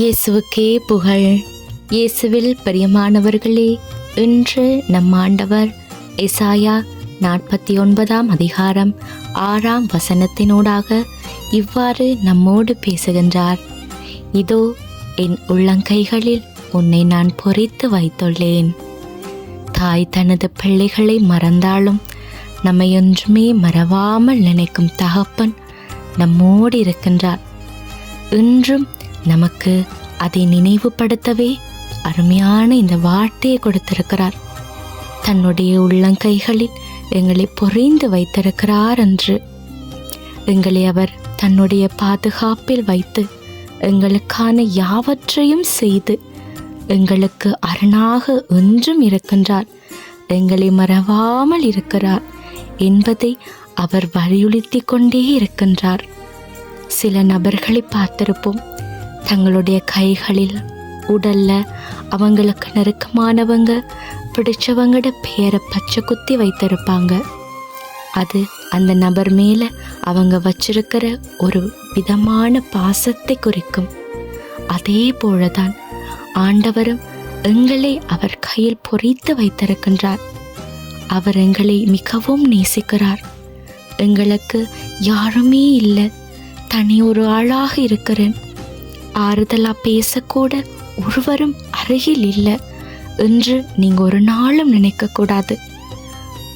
இயேசுவுக்கே புகழ். இயேசுவில் பிரியமானவர்களே இன்று நம் ஆண்டவர் எசாயா நாற்பத்தி ஒன்பதாம் அதிகாரம் ஆறாம் வசனத்தினூடாக இவ்வாறு நம்மோடு பேசுகின்றார். இதோ என் உள்ளங்கைகளில் உன்னை நான் பொறித்து வைத்துள்ளேன். தாய் தனது பிள்ளைகளை மறந்தாலும் நம்மையொன்றுமே மறவாமல் நினைக்கும் தகப்பன் நம்மோடு இருக்கின்றார். இன்றும் நமக்கு அதை நினைவுபடுத்தவே அருமையான இந்த வார்த்தையை கொடுத்திருக்கிறார். தன்னுடைய உள்ளங்கைகளில் எங்களை பொறிந்து வைத்திருக்கிறார் என்று. எங்களை அவர் தன்னுடைய பாதுகாப்பில் வைத்து எங்களுக்கான யாவற்றையும் செய்து எங்களுக்கு அரணாக என்றும் இருக்கின்றார். எங்களை மறவாமல் இருக்கிறார். என்பதை அவர் வலியுறுத்தி கொண்டே இருக்கின்றார். சில நபர்களை பார்த்திருப்போம். தங்களுடைய கைகளில் உடல்ல அவங்களுக்கு நெருக்கமானவங்க பிடிச்சவங்கட பேரை பச்சை குத்தி வைத்திருப்பாங்க. அது அந்த நபர் மேல அவங்க வச்சிருக்கிற ஒரு விதமான பாசத்தை குறிக்கும். அதே போலதான் ஆண்டவரும் எங்களை அவர் கையில் பொறித்து வைத்திருக்கின்றார். அவர் எங்களை மிகவும் நேசிக்கிறார். எங்களுக்கு யாருமே இல்லை. தனி ஒரு ஆளாக இருக்கிறேன். ஆறுதலா பேசக்கூட ஒருவரும் அருகில் இல்லை. என்று நீங்க ஒரு நாளும் நினைக்க கூடாது.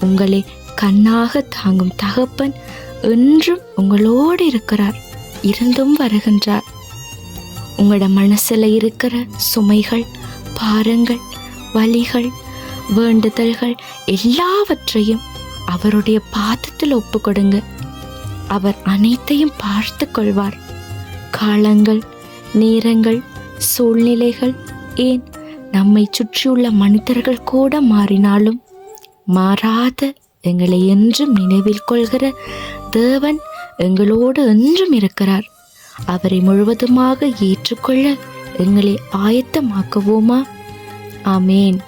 உங்களை கண்ணாக தாங்கும் தகப்பன் என்றும் உங்களோடு இருக்கிறார். இருந்தும் வருகின்றார். உங்களோட மனசுல இருக்கிற சுமைகள் பாரங்கள் வலிகள் வேண்டுதல்கள் எல்லாவற்றையும் அவருடைய பாதத்தில் ஒப்பு கொடுங்க. அவர் அனைத்தையும் பார்த்து கொள்வார். காலங்கள் நேரங்கள் சூழ்நிலைகள் ஏன் நம்மை சுற்றியுள்ள மனிதர்கள் கூட மாறினாலும் மாறாத எங்களை என்றும் நினைவில் கொள்கிற தேவன் எங்களோடு என்றும் இருக்கிறார். அவரை முழுவதுமாக ஏற்றுக்கொள்ள எங்களை ஆயத்தமாக்குவோமா? ஆமேன்.